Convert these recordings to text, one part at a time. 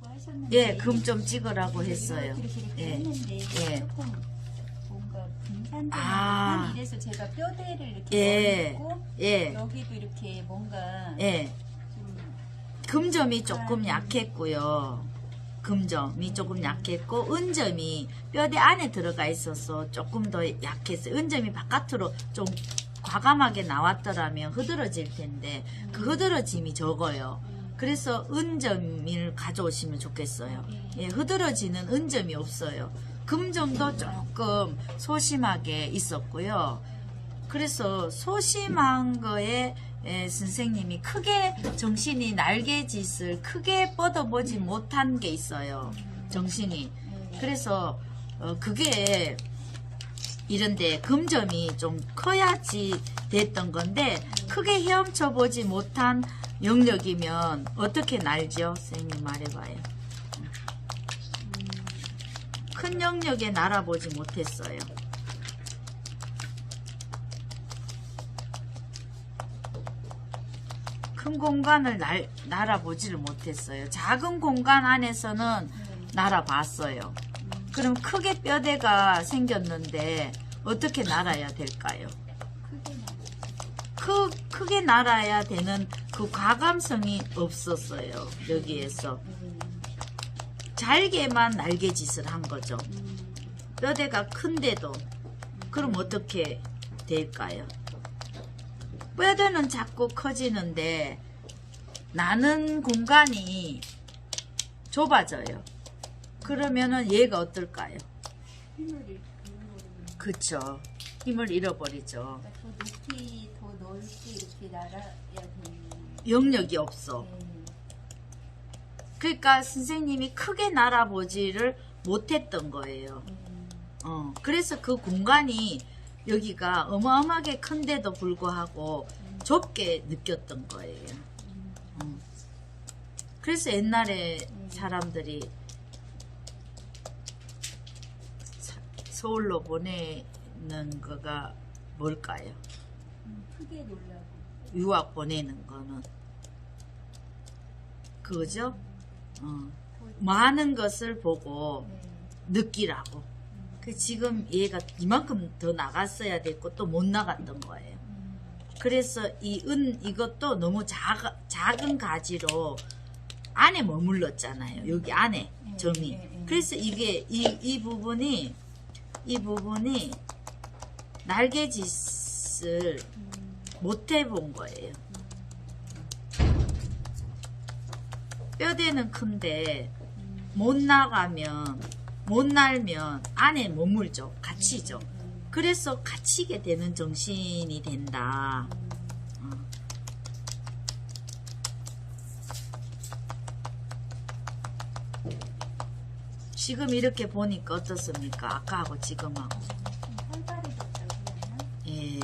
찍으라고 하셨는데 예, 금 좀 찍으라고 했어요. 그렇게 이렇게 예. 했는데 예. 조금 뭔가 분산되는 아. 이래서 제가 뼈대를 이렇게 예. 넣고 예, 여기도 이렇게 뭔가 예. 좀 금점이 조금 약했고요. 금점이 조금 약했고 은점이 뼈대 안에 들어가 있어서 조금 더 약했어요. 은점이 바깥으로 좀 과감하게 나왔더라면 흐드러질 텐데 그 흐드러짐이 적어요. 그래서 은점을 가져오시면 좋겠어요. 예, 흐드러지는 은점이 없어요. 금점도 조금 소심하게 있었고요. 그래서 소심한 거에 에, 선생님이 크게 정신이 날개짓을 크게 뻗어보지 못한 게 있어요. 정신이. 그래서 어, 그게 이런데 금점이 좀 커야지 됐던 건데 크게 헤엄쳐 보지 못한 영역이면 어떻게 날죠? 선생님 말해봐요. 큰 영역에 날아보지 못했어요. 큰 공간을 날, 날아보지를 못했어요. 작은 공간 안에서는 날아봤어요. 그럼 크게 뼈대가 생겼는데 어떻게 날아야 될까요? 크, 크게 날아야 되는 그 과감성이 없었어요. 여기에서. 잘게만 날개짓을 한 거죠. 뼈대가 큰데도. 그럼 어떻게 될까요? 뼈대는 자꾸 커지는데 나는 공간이 좁아져요. 그러면은 얘가 어떨까요? 힘을 그쵸. 잃어버리죠. 그러니까 더 높이 더 넓게 이렇게 날아야 되는. 영역이 없어. 네. 그러니까 선생님이 크게 날아보지를 못했던 거예요. 음, 어, 그래서 그 공간이 여기가 어마어마하게 큰데도 불구하고 좁게 느꼈던 거예요. 어. 그래서 옛날에 사람들이 사- 서울로 보내는 거가 뭘까요? 음, 크게 놀라고. 유학 보내는 거는 그거죠? 어. 많은 것을 보고 네. 느끼라고. 그 지금 얘가 이만큼 더 나갔어야 됐고 또 못 나갔던 거예요. 음, 그래서 이 은 이것도 너무 작, 작은 가지로 안에 머물렀잖아요. 여기 안에 네, 점이. 네, 네. 그래서 이게 이, 이 부분이 이 부분이 날개짓을 음, 못 해본 거예요. 뼈대는 큰데 음, 못 나가면 못 날면 안에 머물죠. 갇히죠. 음, 그래서 갇히게 되는 정신이 된다. 지금 이렇게 보니까 어떻습니까? 아까하고 지금하고. 예.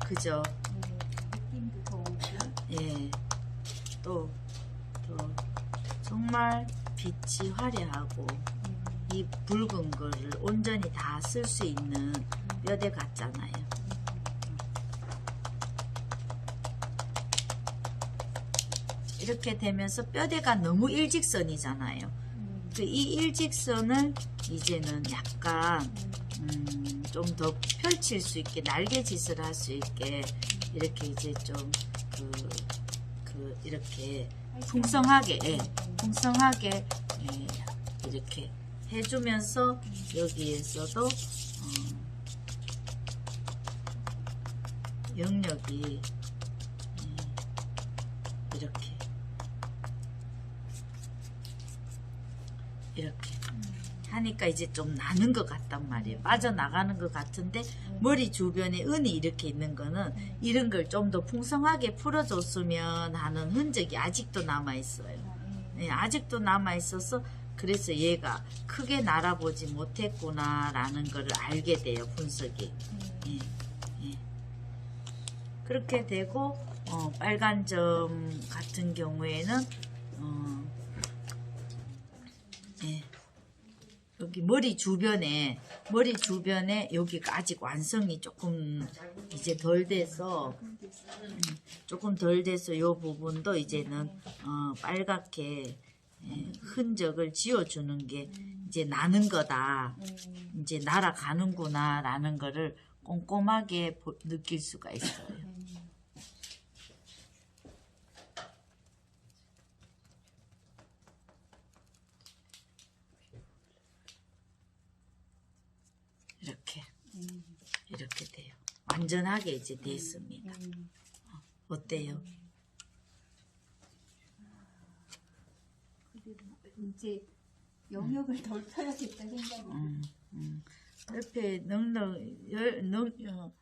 그죠? 네, 느낌도 더 오고. 예. 또, 또, 정말 빛이 화려하고, 음, 이 붉은 거를 온전히 다 쓸 수 있는 뼈대 같잖아요. 이렇게 되면서 뼈대가 너무 일직선이잖아요. 음, 그이 일직선을 이제는 약간 음, 좀 더 펼칠 수 있게 날개짓을 할 수 있게 이렇게 이제 좀그 그 이렇게 풍성하게 예, 풍성하게 예, 이렇게 해주면서 여기에서도 어, 영역이 예, 이렇게 이렇게 하니까 이제 좀 나는 것 같단 말이에요. 빠져나가는 것 같은데 머리 주변에 은이 이렇게 있는 거는 이런 걸 좀 더 풍성하게 풀어줬으면 하는 흔적이 아직도 남아 있어요. 네, 아직도 남아 있어서 그래서 얘가 크게 날아보지 못했구나라는 걸 알게 돼요. 분석이. 예, 예. 그렇게 되고 어, 빨간 점 같은 경우에는 어, 예. 여기 머리 주변에 머리 주변에 여기가 아직 완성이 조금 이제 덜 돼서 음, 조금 덜 돼서 요 부분도 이제는 어, 빨갛게 예, 흔적을 지워주는 게 이제 나는 거다. 음, 이제 날아가는구나 라는 거를 꼼꼼하게 보- 느낄 수가 있어요. 음. 이렇게 음, 이렇게 돼요. 완전하게 이제 됐습니다. 음. 어때요? 이제 영역을 넓혀야겠다 생각이 음, 음. 옆에 넉넉 열, 넉, 어,